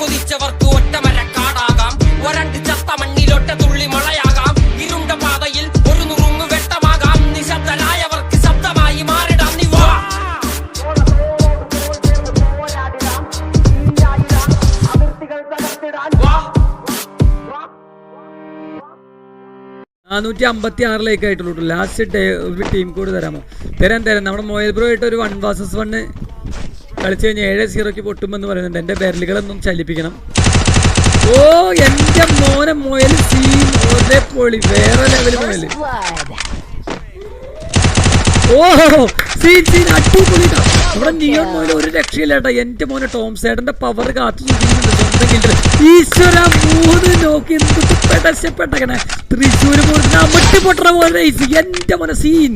കൊതിച്ചവർക്ക് ഒറ്റമര കാടാകാം. ഒരണ്ട് ചത്ത മണ്ണിലൊറ്റ തുള്ളി മഴയാകാം ഇരുണ്ട പാതയിൽ ഒരു നുറുങ്ങു വെട്ടമാകാം. നിശബ്ദനായവർക്ക് ശബ്ദമായി മാറിടാം. നിവ നാനൂറ്റി അമ്പത്തി ആറിലേക്ക് ആയിട്ടുള്ളൂ ലാസ്റ്റ് ടീം കോഡ് തരാമോ? തരാൻ തരാം നമ്മുടെ മോയൽ ബ്രോ ആയിട്ട് ഒരു വൺ വാസസ് വണ്ണ് കളിച്ചു കഴിഞ്ഞാൽ ഏഴ് സീറോയ്ക്ക് പൊട്ടുമെന്ന് പറയുന്നുണ്ട്. എന്റെ ബെരലുകളൊന്നും ചലിപ്പിക്കണം. ഓ എന്റെ മോനെ മോയൽ സീൻ ഒരേ പൊളി വേറെ ലെവൽ മോയൽ. ഓ സീൻ സീൻ അടിപൊളി ട്ടാ. ഇവിടെ നിയോൺ മോനെ ഒരു രക്ഷയില്ല കേട്ടോ എന്റെ മോനെ ടോം സേഡന്റെ പവർ കാത്തു ഈശ്വര മൂന്ന് നോക്കി എന്തൊക്കെ പെടശപ്പെട്ടങ്ങനെ തൃശ്ശൂര് പോയിട്ട് അമിട്ട് പോലെ എന്റെ മോനെ സീൻ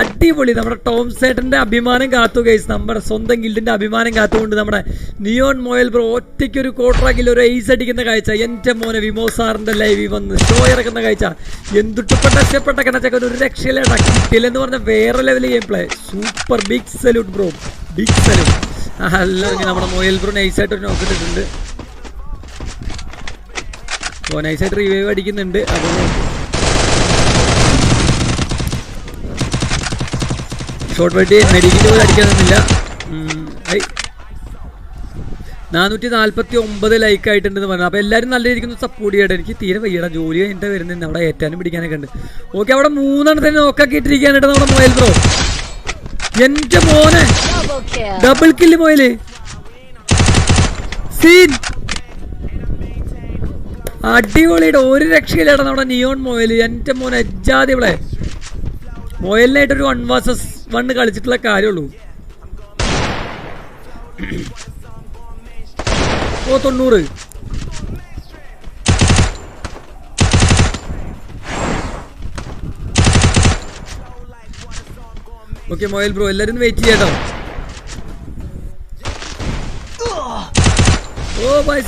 അടിപൊളി. നമ്മുടെ ടോം സേട്ടന്റെ അഭിമാനം കാത്തു ഗൈസ് നമ്മുടെ സ്വന്തം ഗിൽഡിന്റെ അഭിമാനം കാത്തുകൊണ്ട് നമ്മുടെ നിയോൺ മോയൽ ബ്രോ ഒറ്റയ്ക്ക് ഒരു കോട്ടറാക്കിൽ ഒരു ഐസ് അടിക്കുന്ന കാഴ്ച. എന്റെ മോനെ വിമോ സാറിന്റെ ലൈവിൽ വന്ന് ഷോ ഇറക്കുന്ന കാഴ്ച. എന്തുട്ടപ്പെട്ട രക്ഷപ്പെട്ട കണച്ചൊക്കെ ഒരു രക്ഷയിലേട്ടാ കിട്ടില്ലെന്ന് പറഞ്ഞ വേറെ level game play super big salute bro big salute അല്ല നമ്മുടെ മോയൽ ബ്രോ നൈസായിട്ട് ഒരു നോക്കിയിട്ടുണ്ട് ഓ നൈസായിട്ട് റിവൈവ് അടിക്കുന്നുണ്ട്. അപ്പോൾ ഷോർട്ട് വെട്ടി മെഡിക്കിന്റെ പോലും അടിക്കാനൊന്നുമില്ല ഐ നാനൂറ്റി നാല്പത്തി ഒമ്പത് ലൈക്ക് ആയിട്ടുണ്ടെന്ന് പറഞ്ഞു. അപ്പോൾ എല്ലാവരും നല്ല രീതിക്ക് സപ്പോർട്ട് ചെയ്യട്ടെ. എനിക്ക് തീരെ വയ്യട. ജോലി കഴിഞ്ഞിട്ട് വരുന്നുണ്ട് അവിടെ ഏറ്റാനും പിടിക്കാനൊക്കെ ഉണ്ട്. ഓക്കെ അവിടെ മൂന്നെണ്ണത്തിന് നോക്കാക്കി ഇട്ടിരിക്കാനായിട്ട് നമ്മുടെ മൊബൈൽ ബ്രോ എന്റെ മോനെ. Double kill mobile scene. അടിപൊളിയുടെ ഒരു രക്ഷയിലാണ് നമ്മുടെ നിയോൺ മോയൽ എന്റെ മോൻ എജ്ജാതി ഇവിടെ. മോയലിനായിട്ട് ഒരു വൺ വാസസ് വൺ കളിച്ചിട്ടുള്ള കാര്യമുള്ളൂ. ഓ തൊണ്ണൂറ്. ഓക്കെ മൊയൽ ബ്രോ എല്ലാരും വെയിറ്റ് ചെയ്യാട്ടോ ഓ ഭായ്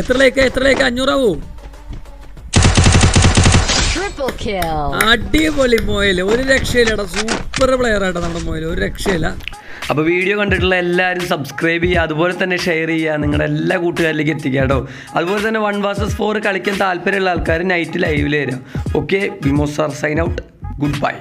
എത്ര ലേക്ക് എത്ര ലേക്ക് അഞ്ഞൂറാവോ അടിപൊളി മോയൽ. ഒരു രക്ഷയില്ലടാ. സൂപ്പർ പ്ലെയർ ആട്ടോ നമ്മുടെ മോയൽ. ഒരു രക്ഷയില്ല. അപ്പോൾ വീഡിയോ കണ്ടിട്ടുള്ള എല്ലാവരും സബ്സ്ക്രൈബ് ചെയ്യുക. അതുപോലെ തന്നെ ഷെയർ ചെയ്യുക. നിങ്ങളുടെ എല്ലാ കൂട്ടുകാരിലേക്ക് എത്തിക്കുക കേട്ടോ. അതുപോലെ തന്നെ വൺ വാസസ് ഫോർ കളിക്കാൻ താല്പര്യമുള്ള ആൾക്കാർ നൈറ്റ് ലൈവിൽ വരാം okay വിമോസ് sir sign out good bye